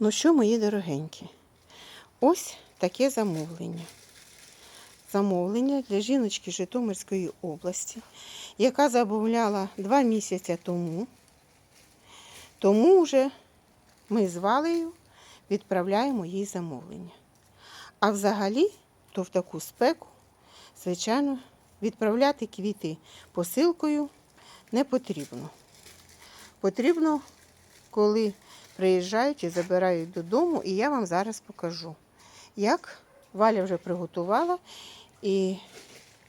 Ну що, мої дорогенькі, ось таке замовлення. Замовлення для жіночки Житомирської області, яка замовляла два місяці тому. Тому вже ми з Валею відправляємо їй замовлення. А взагалі, то в таку спеку, звичайно, відправляти квіти посилкою не потрібно. Потрібно, коли приїжджають і забирають додому, і я вам зараз покажу, як Валя вже приготувала, і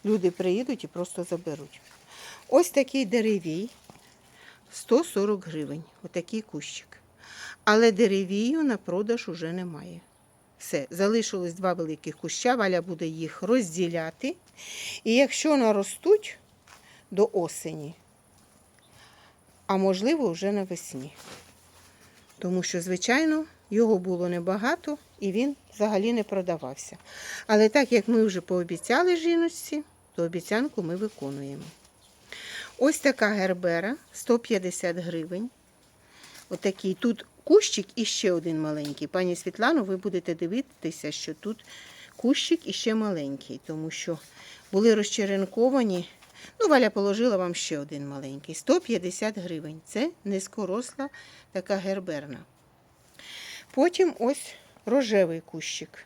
люди приїдуть і просто заберуть. Ось такий деревій 140 гривень, отакий кущик. Але деревію на продаж уже немає. Все, залишилось два великих куща, Валя буде їх розділяти. І якщо наростуть до осені, а можливо вже навесні. Тому що, звичайно, його було небагато і він взагалі не продавався. Але так як ми вже пообіцяли жіночці, то обіцянку ми виконуємо. Ось така гербера 150 гривень. Отакий. Тут кущик і ще один маленький. Пані Світлано, ви будете дивитися, що тут кущик і ще маленький, тому що були розчеренковані. Ну, Валя положила вам ще один маленький. 150 гривень. Це низькоросла така герберна. Потім ось рожевий кущик.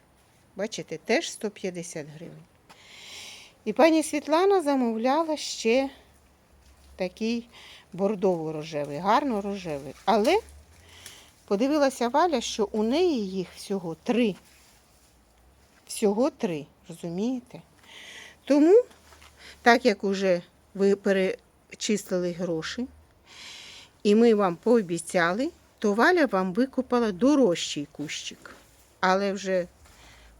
Бачите, теж 150 гривень. І пані Світлана замовляла ще такий бордово-рожевий, гарно рожевий. Але подивилася Валя, що у неї їх всього три. Всього три, розумієте? Тому, так як уже ви перечислили гроші, і ми вам пообіцяли, то Валя вам викупала дорожчий кущик. Але вже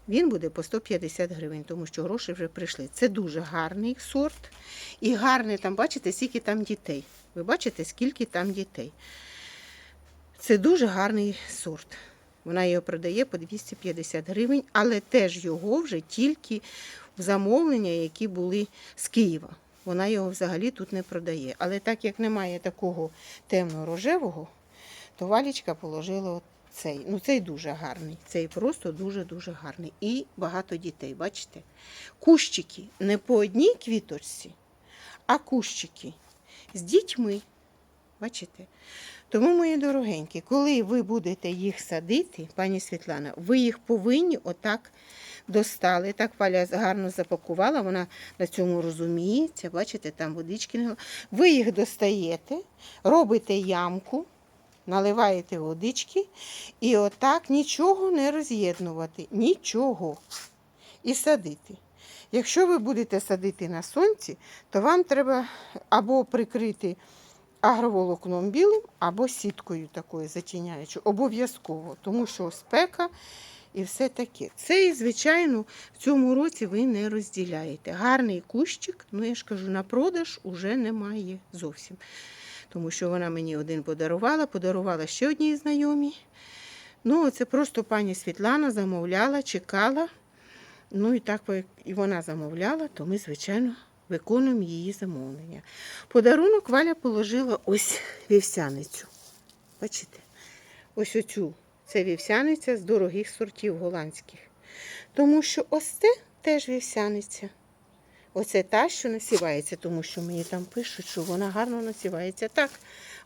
він буде по 150 гривень, тому що гроші вже прийшли. Це дуже гарний сорт. І гарний там, бачите, скільки там дітей. Ви бачите, скільки там дітей. Це дуже гарний сорт. Вона його продає по 250 гривень, але теж його вже тільки в замовлення, які були з Києва. Вона його взагалі тут не продає. Але так як немає такого темно-рожевого, то валічка положила цей. Ну, цей дуже гарний. Цей просто дуже-дуже гарний. І багато дітей, бачите? Кущики не по одній квіточці, а кущики з дітьми. Бачите? Тому, мої дорогенькі, коли ви будете їх садити, пані Світлана, ви їх повинні отак достали. Так Валя гарно запакувала, вона на цьому розуміється. Бачите, там водички. Ви їх достаєте, робите ямку, наливаєте водички і отак нічого не роз'єднувати. Нічого. І садити. Якщо ви будете садити на сонці, то вам треба або прикрити агроволокном білим, або сіткою такою затіняючою. Обов'язково, тому що спека і все таке. Це, звичайно, в цьому році ви не розділяєте. Гарний кущик, ну я ж кажу, на продаж уже немає зовсім. Тому що вона мені один подарувала, подарувала ще одній знайомій. Ну, це просто пані Світлана замовляла, чекала. Ну і так як і вона замовляла, то ми, звичайно, виконуємо її замовлення. Подарунок Валя положила ось вівсяницю. Бачите? Ось оцю. Це вівсяниця з дорогих сортів голландських. Тому що ось це теж вівсяниця. Оце та, що насівається, тому що мені там пишуть, що вона гарно насівається. Так,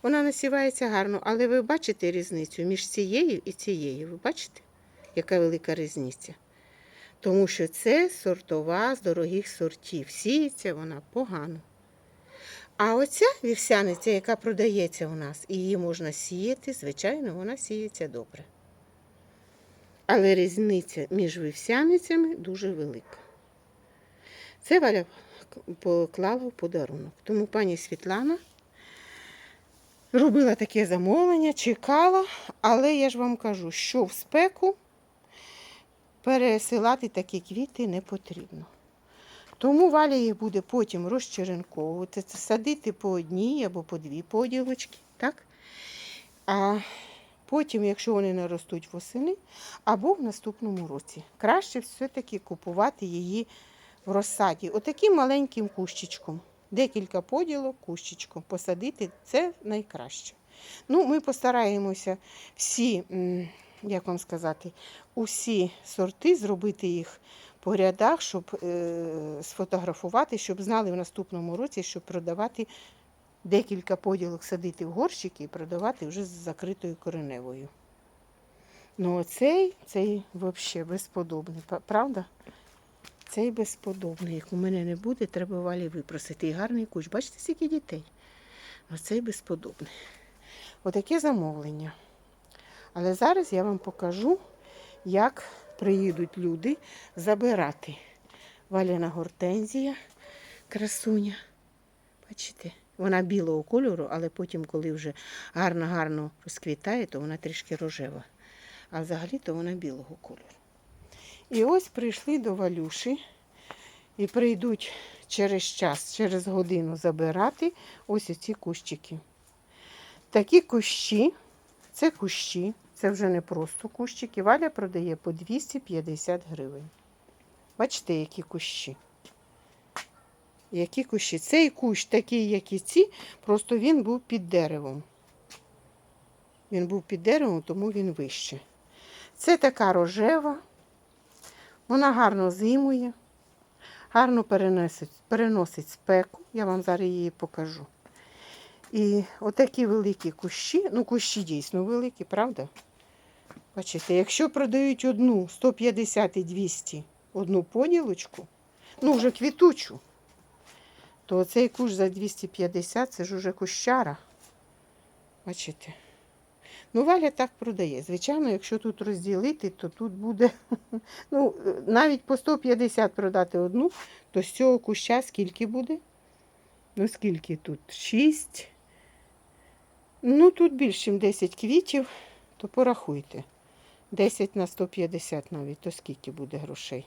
вона насівається гарно, але ви бачите різницю між цією і цією. Ви бачите, яка велика різниця? Тому що це сортова з дорогих сортів. Сіється вона погано. А оця вівсяниця, яка продається у нас, її можна сіяти, звичайно, вона сіється добре. Але різниця між вівсяницями дуже велика. Це Валя поклала в подарунок. Тому пані Світлана робила таке замовлення, чекала, але я ж вам кажу, що в спеку пересилати такі квіти не потрібно. Тому Валя їх буде потім розчеренковувати, садити по одній або по дві поділочки. так? А потім, якщо вони не ростуть восени, або в наступному році. Краще все-таки купувати її в розсаді. Отаким маленьким кущичком. Декілька поділок кущичком посадити це найкраще. Ну, Ми постараємося всі як вам сказати, усі сорти, зробити їх по рядах, щоб е, сфотографувати, щоб знали в наступному році, щоб продавати декілька поділок садити в горщики і продавати вже з закритою кореневою. Ну, оцей, цей взагалі безподобний, правда? Цей безподобний. Як у мене не буде, треба валі випросити. І гарний куч. Бачите, скільки дітей? Оцей безподобний. Отаке замовлення. Але зараз я вам покажу, як приїдуть люди забирати. Валяна гортензія, красуня. Бачите? Вона білого кольору, але потім, коли вже гарно-гарно розквітає, то вона трішки рожева. А взагалі-то вона білого кольору. І ось прийшли до Валюші і прийдуть через час, через годину забирати ось ці кущики. Такі кущі, це кущі, це вже не просто кущики. Валя продає по 250 гривень. Бачите, які кущі. Які кущі? Цей кущ такий, як і ці, просто він був під деревом. Він був під деревом, тому він вище. Це така рожева. Вона гарно зимує, гарно переносить, переносить спеку. Я вам зараз її покажу. І отакі великі кущі, ну кущі дійсно великі, правда? Бачите, якщо продають одну 150 і 200 одну поділочку, ну вже квітучу, то цей кущ за 250 це ж уже кущара. Бачите? Ну, Валя так продає. Звичайно, якщо тут розділити, то тут буде, ну, навіть по 150 продати одну, то з цього куща скільки буде? Ну, скільки тут? 6. Ну, тут більше, ніж 10 квітів, то порахуйте. 10 на 150 навіть, то скільки буде грошей?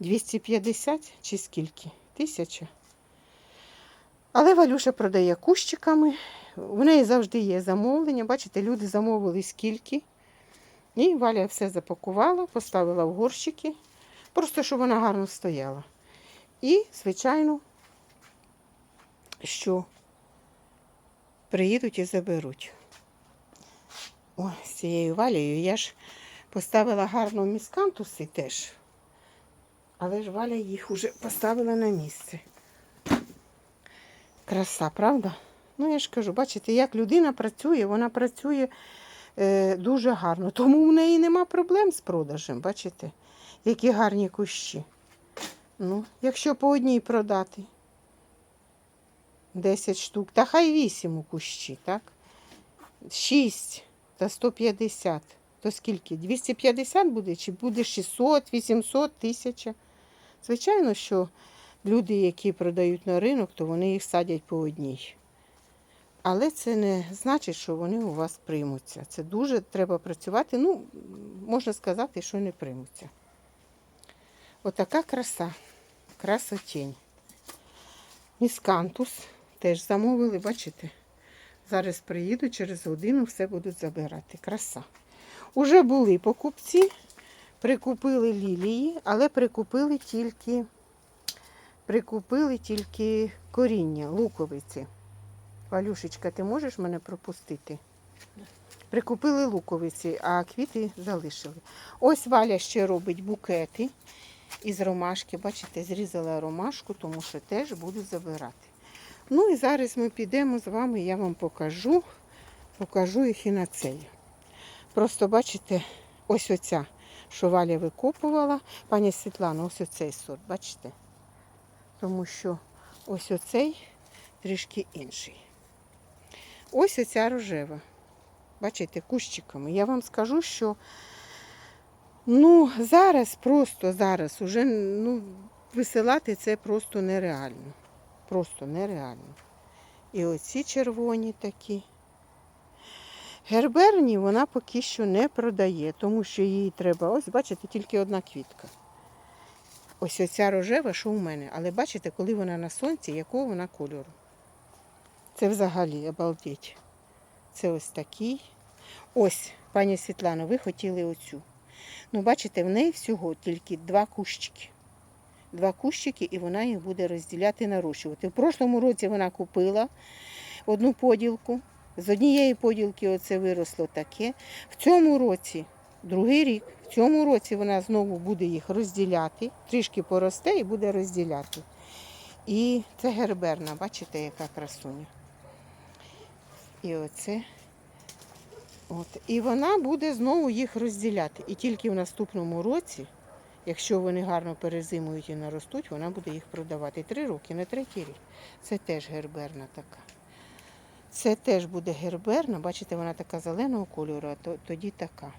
250 чи скільки? Тисяча. Але Валюша продає кущиками. В неї завжди є замовлення. Бачите, люди замовили скільки. І Валя все запакувала, поставила в горщики, просто щоб вона гарно стояла. І, звичайно, що приїдуть і заберуть. Ой, з цією валею я ж поставила гарно міскантуси теж. Але ж Валя їх уже поставила на місце. Краса, правда? Ну, я ж кажу, бачите, як людина працює, вона працює е, дуже гарно. Тому в неї нема проблем з продажем, бачите, які гарні кущі. Ну, якщо по одній продати 10 штук, та хай 8 у кущі, так? 6 та 150. То скільки? 250 буде? Чи буде 600, 800, 1000? Звичайно, що люди, які продають на ринок, то вони їх садять по одній. Але це не значить, що вони у вас приймуться. Це дуже треба працювати. Ну, можна сказати, що не приймуться. Отака краса. Красотень. Міскантус теж замовили, бачите? Зараз приїду, через годину все будуть забирати. Краса. Уже були покупці, прикупили лілії, але прикупили тільки, прикупили тільки коріння, луковиці. Валюшечка, ти можеш мене пропустити? Прикупили луковиці, а квіти залишили. Ось Валя ще робить букети із ромашки. Бачите, зрізала ромашку, тому що теж буду забирати. Ну і зараз ми підемо з вами, я вам покажу, покажу їх і на цей. Просто бачите, ось оця, що Валя викопувала. Пані Світлана, ось оцей сорт, бачите? Тому що ось оцей трішки інший. Ось оця рожева. Бачите, кущиками. Я вам скажу, що ну, зараз просто зараз уже ну, висилати це просто нереально. Просто нереально. І оці червоні такі. Герберні вона поки що не продає, тому що їй треба, ось, бачите, тільки одна квітка. Ось оця рожева, що у мене. Але бачите, коли вона на сонці, якого вона кольору. Це взагалі обалдеть. Це ось такий. Ось, пані Світлано, ви хотіли оцю. Ну, бачите, в неї всього тільки два кущики. Два кущики, і вона їх буде розділяти, нарощувати. В прошлому році вона купила одну поділку, З однієї поділки оце виросло таке. В цьому році, другий рік, в цьому році вона знову буде їх розділяти, трішки поросте і буде розділяти. І це герберна, бачите, яка красуня. І оце. От. І вона буде знову їх розділяти. І тільки в наступному році, якщо вони гарно перезимують і наростуть, вона буде їх продавати. Три роки, на третій рік. Це теж герберна така. Це теж буде герберна, бачите, вона така зеленого кольору, а то, тоді така.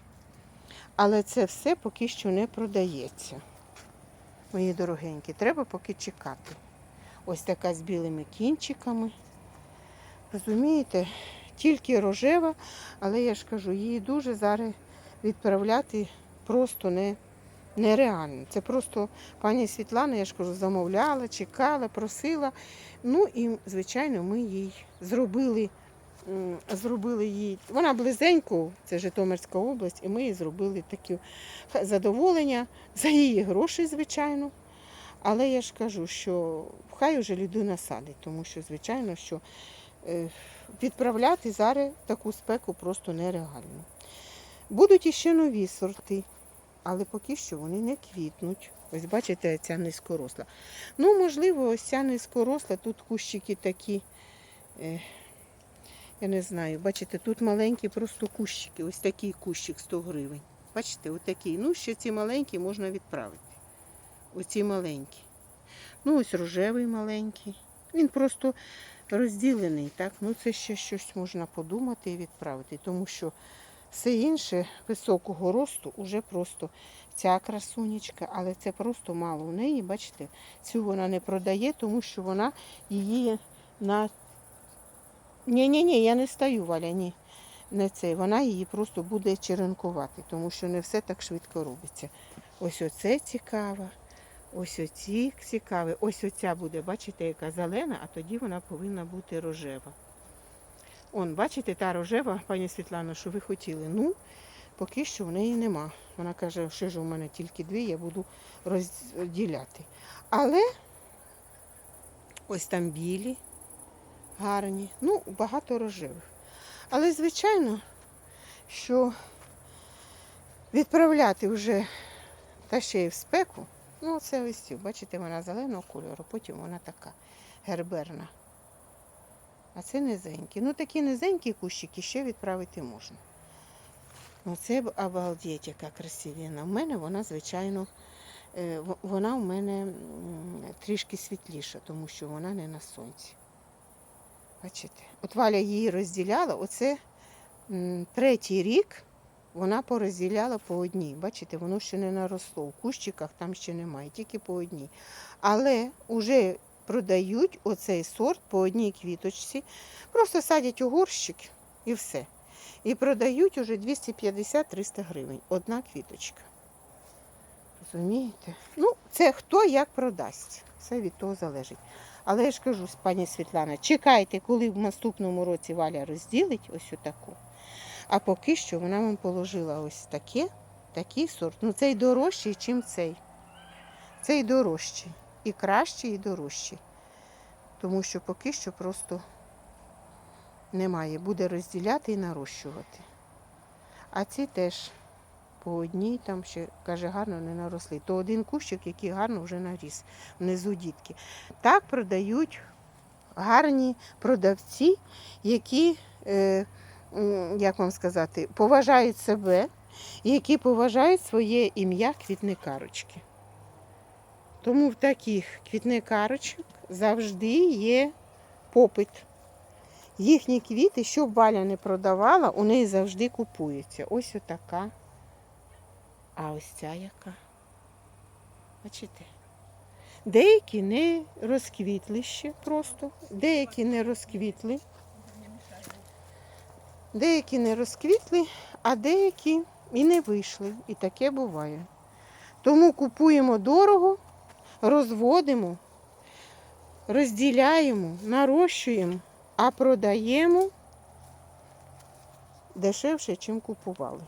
Але це все поки що не продається. Мої дорогенькі, треба поки чекати. Ось така з білими кінчиками. Розумієте, тільки рожева, але я ж кажу, її дуже зараз відправляти просто не, нереально. Це просто пані Світлана, я ж кажу, замовляла, чекала, просила. Ну і, звичайно, ми їй зробили, зробили їй. Вона близенько, це Житомирська область, і ми їй зробили таке задоволення за її гроші, звичайно. Але я ж кажу, що хай уже людина садить, тому що, звичайно, що е, відправляти зараз таку спеку просто нереально. Будуть іще нові сорти, але поки що вони не квітнуть. Ось бачите, ця низькоросла. Ну, можливо, ось ця низькоросла, тут кущики такі, е, я не знаю, бачите, тут маленькі просто кущики, ось такий кущик 100 гривень. Бачите, отакий. Ну, ще ці маленькі можна відправити. Оці маленькі. Ну, ось рожевий маленький. Він просто розділений, так? Ну, це ще щось можна подумати і відправити, тому що все інше високого росту уже просто ця красунечка, але це просто мало в неї, бачите, цю вона не продає, тому що вона її на. Ні-ні-ні, я не стаю, Валя, ні. Не цей. Вона її просто буде черенкувати, тому що не все так швидко робиться. Ось оце цікаво. Ось оці цікаві. Ось оця буде, бачите, яка зелена, а тоді вона повинна бути рожева. Он, бачите, та рожева, пані Світлано, що ви хотіли. Ну, поки що в неї нема. Вона каже, що ж у мене тільки дві, я буду розділяти. Але ось там білі, гарні, ну, багато рожевих. Але, звичайно, що відправляти вже та ще й в спеку. Ну, це ось. Бачите, вона зеленого кольору, потім вона така герберна. А це низенькі. Ну, такі низенькі кущики ще відправити можна. Ну, це обалдеть, яка красивіна. У мене вона, звичайно, е, вона у мене трішки світліша, тому що вона не на сонці. Бачите? От Валя її розділяла. Оце третій рік вона порозділяла по одній. Бачите, воно ще не наросло. У кущиках там ще немає, тільки по одній. Але вже продають оцей сорт по одній квіточці. Просто садять у горщик і все. І продають уже 250-300 гривень. Одна квіточка. Розумієте? Ну, це хто як продасть. Все від того залежить. Але я ж кажу, пані Світлана, чекайте, коли в наступному році Валя розділить ось отаку. А поки що вона вам положила ось таке, такий сорт. Ну цей дорожчий, ніж цей. Цей дорожчий. І кращий, і дорожчий. Тому що поки що просто немає. Буде розділяти і нарощувати. А ці теж по одній, там ще, каже, гарно не наросли. То один кущик, який гарно вже наріс. Внизу дітки. Так продають гарні продавці, які. Е, як вам сказати, поважають себе які поважають своє ім'я квітникарочки. Тому в таких квітникарочок завжди є попит. Їхні квіти, що б Валя не продавала, у неї завжди купуються. Ось отака. А ось ця яка. Бачите? Деякі не розквітли ще просто, деякі не розквітли. Деякі не розквітли, а деякі і не вийшли. І таке буває. Тому купуємо дорого, розводимо, розділяємо, нарощуємо, а продаємо дешевше, ніж купували.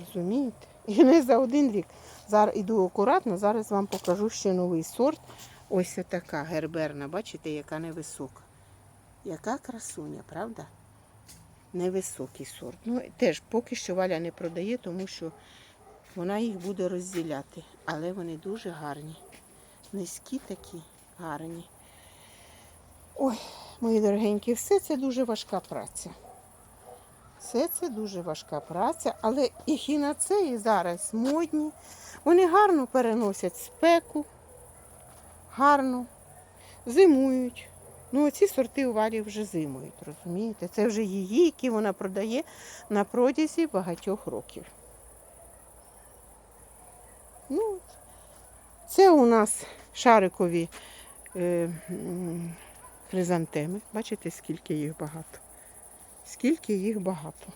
Розумієте? І не за один рік. Зараз іду акуратно, зараз вам покажу ще новий сорт. Ось така герберна, бачите, яка невисока. Яка красуня, правда? невисокий сорт. Ну, теж поки що Валя не продає, тому що вона їх буде розділяти. Але вони дуже гарні. Низькі такі гарні. Ой, мої дорогенькі, все це дуже важка праця. Все це дуже важка праця, але і хінацеї зараз модні. Вони гарно переносять спеку, гарно, зимують. Ну, оці сорти у вже зимують, розумієте? Це вже її, які вона продає на протязі багатьох років. Ну. Це у нас шарикові е, хризантеми. Бачите, скільки їх багато. Скільки їх багато.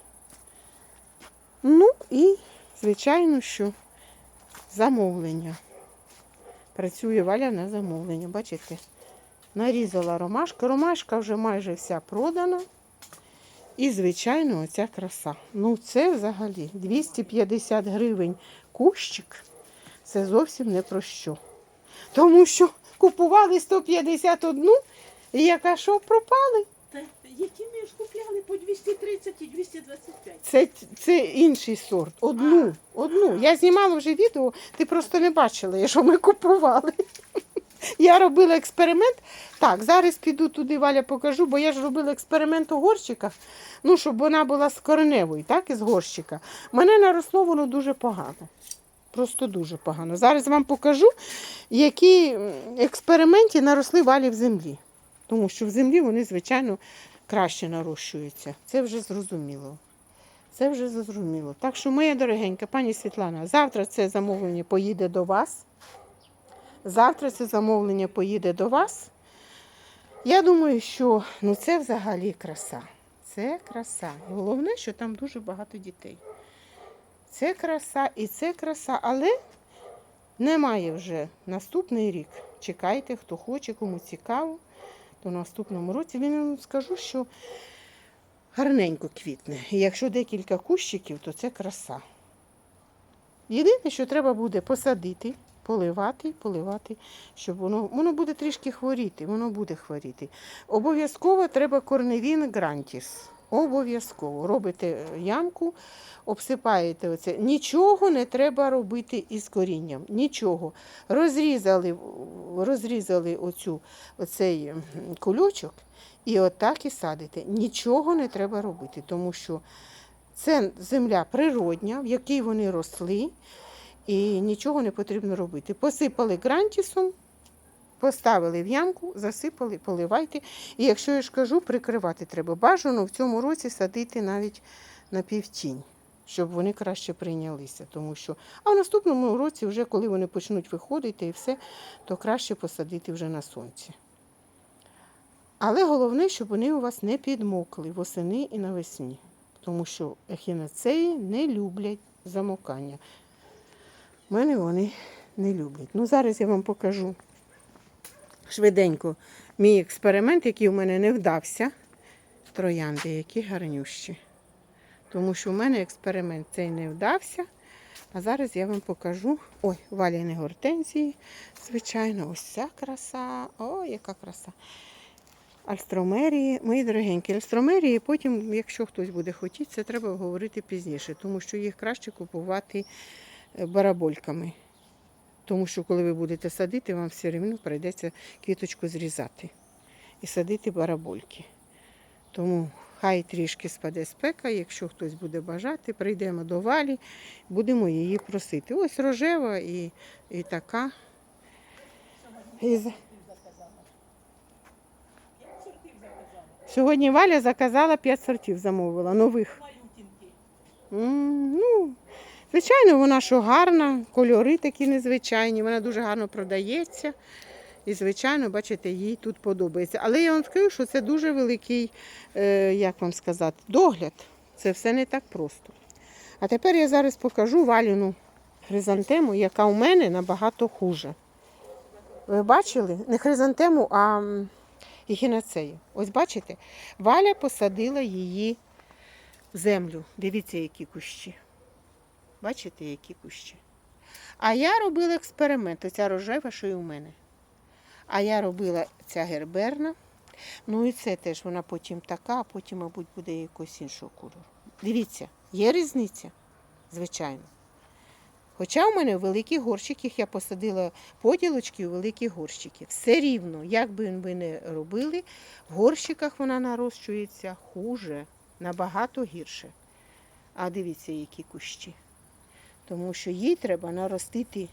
Ну і, звичайно, що замовлення. Працює Валя на замовлення. Бачите? Нарізала ромашку. Ромашка вже майже вся продана. І, звичайно, оця краса. Ну, це взагалі 250 гривень кущик. Це зовсім не про що. Тому що купували 151 і яка що пропали. Та які ми ж купляли по 230 і 225. Це, це інший сорт. Одну. одну. Я знімала вже відео, ти просто не бачила, що ми купували. Я робила експеримент. Так, зараз піду туди, Валя, покажу, бо я ж робила експеримент у горщиках, ну, щоб вона була з кореневою, так, із горщика. Мене наросло воно дуже погано. Просто дуже погано. Зараз вам покажу, які експерименти наросли валі в землі. Тому що в землі вони, звичайно, краще нарощуються. Це вже зрозуміло. Це вже зрозуміло. Так що, моя дорогенька, пані Світлана, завтра це замовлення поїде до вас. Завтра це замовлення поїде до вас. Я думаю, що ну, це взагалі краса. Це краса. Головне, що там дуже багато дітей. Це краса і це краса, але немає вже наступний рік. Чекайте, хто хоче, кому цікаво, то в наступному році він вам скажу, що гарненько квітне. І якщо декілька кущиків, то це краса. Єдине, що треба буде посадити, поливати, поливати, щоб воно, воно буде трішки хворіти, воно буде хворіти. Обов'язково треба корневін грантіс. Обов'язково. Робите ямку, обсипаєте оце. Нічого не треба робити із корінням. Нічого. Розрізали, розрізали оцю, оцей м, кульочок і отак і садите. Нічого не треба робити, тому що це земля природня, в якій вони росли, і нічого не потрібно робити. Посипали грантісом, поставили в ямку, засипали, поливайте. І якщо я ж кажу, прикривати треба. Бажано в цьому році садити навіть на півтінь, щоб вони краще прийнялися. Тому що... А в наступному році, вже коли вони почнуть виходити і все, то краще посадити вже на сонці. Але головне, щоб вони у вас не підмокли восени і навесні тому що ехінацеї не люблять замокання. У мене вони не люблять. Ну, зараз я вам покажу швиденько мій експеримент, який у мене не вдався. Троянди, які гарнющі. Тому що в мене експеримент цей не вдався. А зараз я вам покажу. Ой, валіни гортензії. Звичайно, ось ця краса. Ой, яка краса. Альстромерії, мої дорогенькі, альстромерії, потім, якщо хтось буде хотіти, це треба говорити пізніше, тому що їх краще купувати е, барабольками. Тому що коли ви будете садити, вам все рівно прийдеться квіточку зрізати і садити барабольки. Тому хай трішки спаде спека, якщо хтось буде бажати, прийдемо до валі, будемо її просити. Ось рожева і, і така. І Сьогодні Валя заказала 5 сортів, замовила нових. Малютінки. Ну, звичайно, вона що гарна, кольори такі незвичайні, вона дуже гарно продається. І, звичайно, бачите, їй тут подобається. Але я вам скажу, що це дуже великий, е, як вам сказати, догляд. Це все не так просто. А тепер я зараз покажу валіну хризантему, яка у мене набагато хуже. Ви бачили? Не хризантему, а м, ехінацею. Ось бачите, Валя посадила її в землю. Дивіться, які кущі. Бачите, які кущі. А я робила експеримент, оця рожева, що і у мене. А я робила ця герберна. Ну і це теж вона потім така, а потім, мабуть, буде якось іншого кольору. Дивіться, є різниця, звичайно. Хоча у мене в великих горщиках я посадила поділочки у великі горщики. Все рівно, як би ви не робили, в горщиках вона нарощується хуже, набагато гірше. А дивіться, які кущі. Тому що їй треба наростити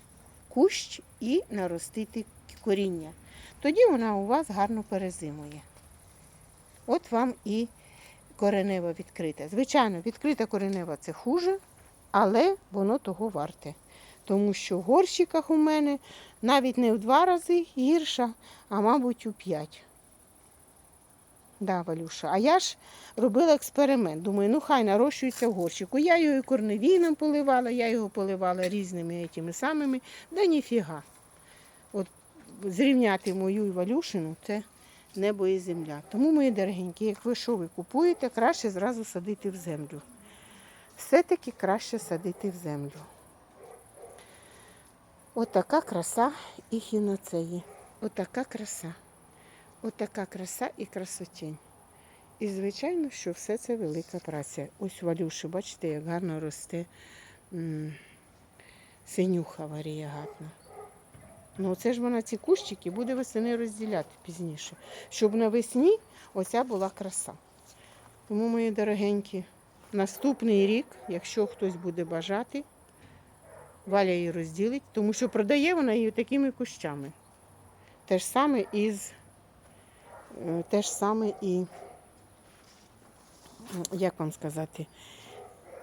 кущ і наростити коріння. Тоді вона у вас гарно перезимує. От вам і коренева відкрита. Звичайно, відкрита коренева це хуже, але воно того варте. Тому що в горщиках у мене навіть не в два рази гірша, а мабуть у п'ять. Да, Валюша. А я ж робила експеримент. Думаю, ну хай нарощується в горщику. Я його і корневіном поливала, я його поливала різними тими самими. Да ніфіга. От зрівняти мою і Валюшину це небо і земля. Тому, мої дорогенькі, як ви що ви купуєте, краще зразу садити в землю. Все-таки краще садити в землю. Отака краса і хіноцеї. Отака краса. Отака краса і красотінь. І звичайно, що все це велика праця. Ось у Валюші, бачите, як гарно росте синюха варієгатна. Ну, це ж вона ці кущики буде весени розділяти пізніше, щоб навесні оця була краса. Тому, мої дорогенькі, наступний рік, якщо хтось буде бажати, Валя її розділить, тому що продає вона її такими кущами. Те ж саме із те ж саме і, як вам сказати,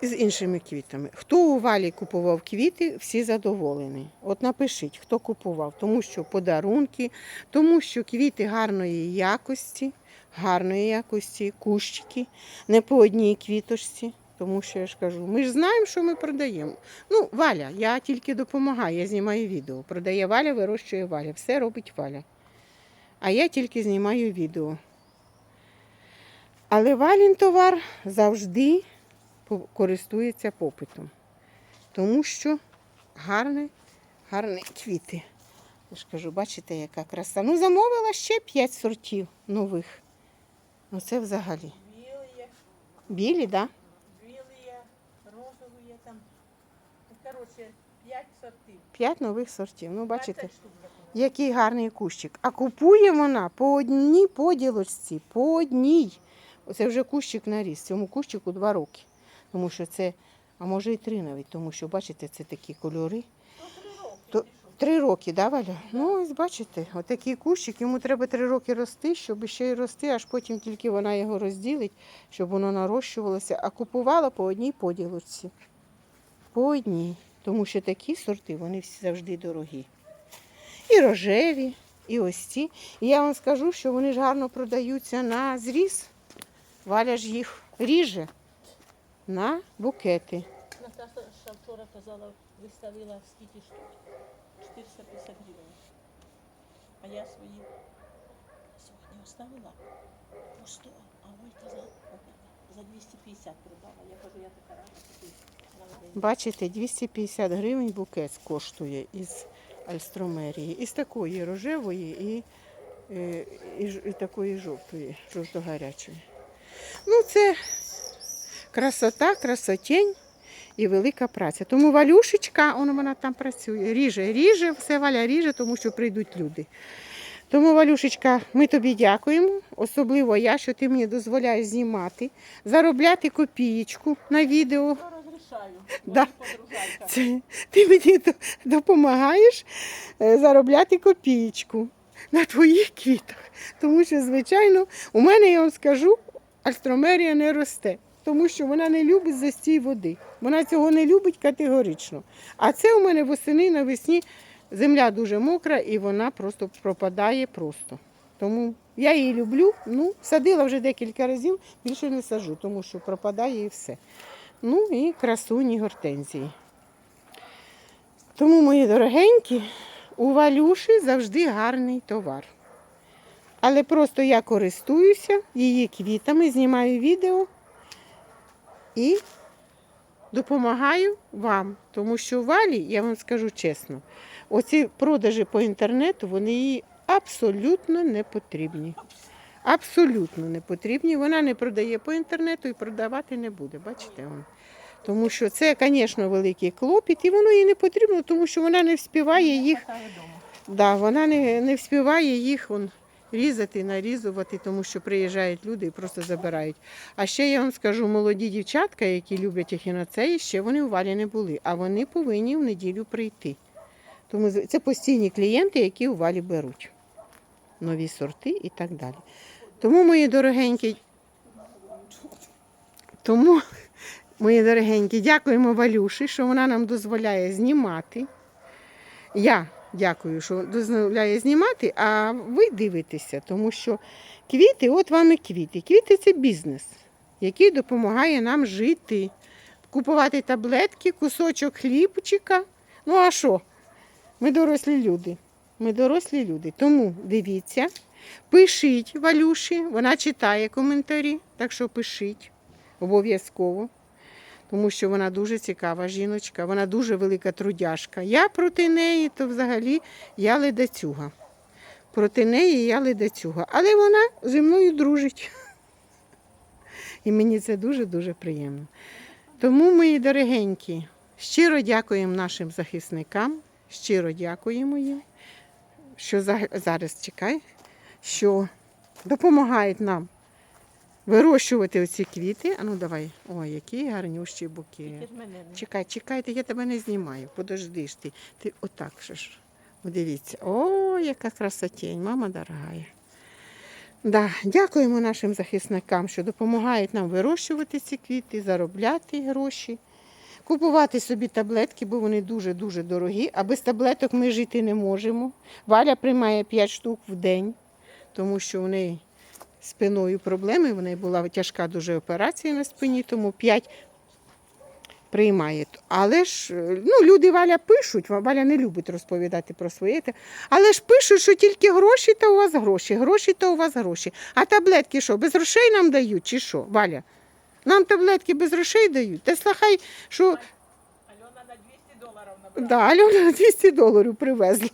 з іншими квітами. Хто у Валі купував квіти, всі задоволені. От напишіть, хто купував, тому що подарунки, тому що квіти гарної якості, гарної якості, кущики, не по одній квіточці. Тому що я ж кажу, ми ж знаємо, що ми продаємо. Ну, Валя, я тільки допомагаю, я знімаю відео. Продає Валя, вирощує Валя. Все робить Валя. А я тільки знімаю відео. Але Валін товар завжди користується попитом. Тому що гарні, гарні квіти. Я ж кажу, бачите, яка краса. Ну, замовила ще 5 сортів нових. Ну це взагалі. Білі, Білі, так? Да? білі, розові там. Коротше, п'ять сортів. 5 нових сортів. Ну, бачите. 20 штук. Який гарний кущик. А купує вона по одній поділочці, по одній. Оце вже кущик наріс. Цьому кущику два роки. Тому що це, а може і три навіть, тому що, бачите, це такі кольори. То- Три роки, да, Валя? Ну, ось бачите, отакий кущик, йому треба три роки рости, щоб ще й рости, аж потім тільки вона його розділить, щоб воно нарощувалося, а купувала по одній поділочці. По одній. Тому що такі сорти, вони всі завжди дорогі. І рожеві, і ось ці. І я вам скажу, що вони ж гарно продаються на зріз. Валя ж їх ріже на букети. Наташа ще казала, виставила скільки штук? 450 гривень. А я свої сьогодні оставила по 100, а Олька за, за 250 продала. Я кажу, я така рада. Бачите, 250 гривень букет коштує із альстромерії. Із такої рожевої і, е, і, і такої жовтої, жовто-гарячої. Ну, це красота, красотень і велика праця. Тому Валюшечка, он вона там працює, ріже, ріже, все Валя ріже, тому що прийдуть люди. Тому, Валюшечка, ми тобі дякуємо, особливо я, що ти мені дозволяєш знімати, заробляти копієчку на відео. Я. Да. Це, ти мені допомагаєш е, заробляти копійку на твоїх квітах. Тому що, звичайно, у мене, я вам скажу, альстромерія не росте, тому що вона не любить застій води. Вона цього не любить категорично. А це у мене восени навесні земля дуже мокра і вона просто пропадає просто. Тому я її люблю. Ну, садила вже декілька разів, більше не саджу, тому що пропадає і все. Ну і красуні гортензії. Тому, мої дорогенькі, у Валюші завжди гарний товар. Але просто я користуюся її квітами, знімаю відео і допомагаю вам. Тому що Валі, я вам скажу чесно, оці продажі по інтернету, вони їй абсолютно не потрібні. Абсолютно не потрібні. Вона не продає по інтернету і продавати не буде. Бачите? Вон. Тому що це, звісно, великий клопіт, і воно їй не потрібно, тому що вона не вспіває їх. Да, вона не, не вспіває їх он, різати, нарізувати, тому що приїжджають люди і просто забирають. А ще я вам скажу, молоді дівчатка, які люблять ехінацеї, ще вони у валі не були, а вони повинні в неділю прийти. Тому це постійні клієнти, які у валі беруть нові сорти і так далі. Тому, мої дорогенькі, тому, мої дорогенькі, дякуємо Валюші, що вона нам дозволяє знімати. Я дякую, що дозволяє знімати, а ви дивитеся, тому що квіти, от вам і квіти. Квіти це бізнес, який допомагає нам жити, купувати таблетки, кусочок хлібчика. Ну а що? Ми дорослі люди. Ми дорослі люди. Тому дивіться, пишіть Валюші, вона читає коментарі, так що пишіть обов'язково тому що вона дуже цікава жіночка, вона дуже велика трудяжка. Я проти неї, то взагалі я ледацюга. Проти неї я ледацюга. Але вона зі мною дружить. І мені це дуже-дуже приємно. Тому, мої дорогенькі, щиро дякуємо нашим захисникам, щиро дякуємо їм, що зараз чекай, що допомагають нам вирощувати оці квіти. А ну давай. Ой, які гарнющі буки. Чекай, чекайте, я тебе не знімаю. Подожди ж ти. Ти отак же ж. Подивіться. О, яка красотень, мама дорогая. Да, дякуємо нашим захисникам, що допомагають нам вирощувати ці квіти, заробляти гроші, купувати собі таблетки, бо вони дуже-дуже дорогі. А без таблеток ми жити не можемо. Валя приймає 5 штук в день, тому що у неї спиною проблеми. В неї була тяжка дуже операція на спині, тому 5 приймає. Але ж е, ну, люди Валя пишуть, Валя не любить розповідати про своє. Але ж пишуть, що тільки гроші, то у вас гроші, гроші, то у вас гроші. А таблетки що, без грошей нам дають чи що, Валя? Нам таблетки без грошей дають. Та слухай, що Альона на 200 доларів набрала. да, Альона 200 доларів привезла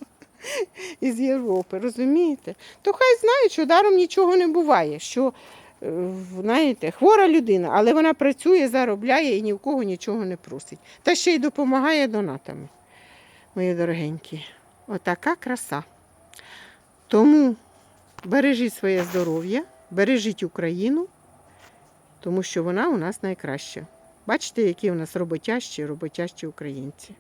із Європи, розумієте? То хай знають, що даром нічого не буває. Що, е, знаєте, хвора людина, але вона працює, заробляє і ні в кого нічого не просить. Та ще й допомагає донатами, мої дорогенькі. Отака краса. Тому бережіть своє здоров'я, бережіть Україну, тому що вона у нас найкраща. Бачите, які у нас роботящі, роботящі українці.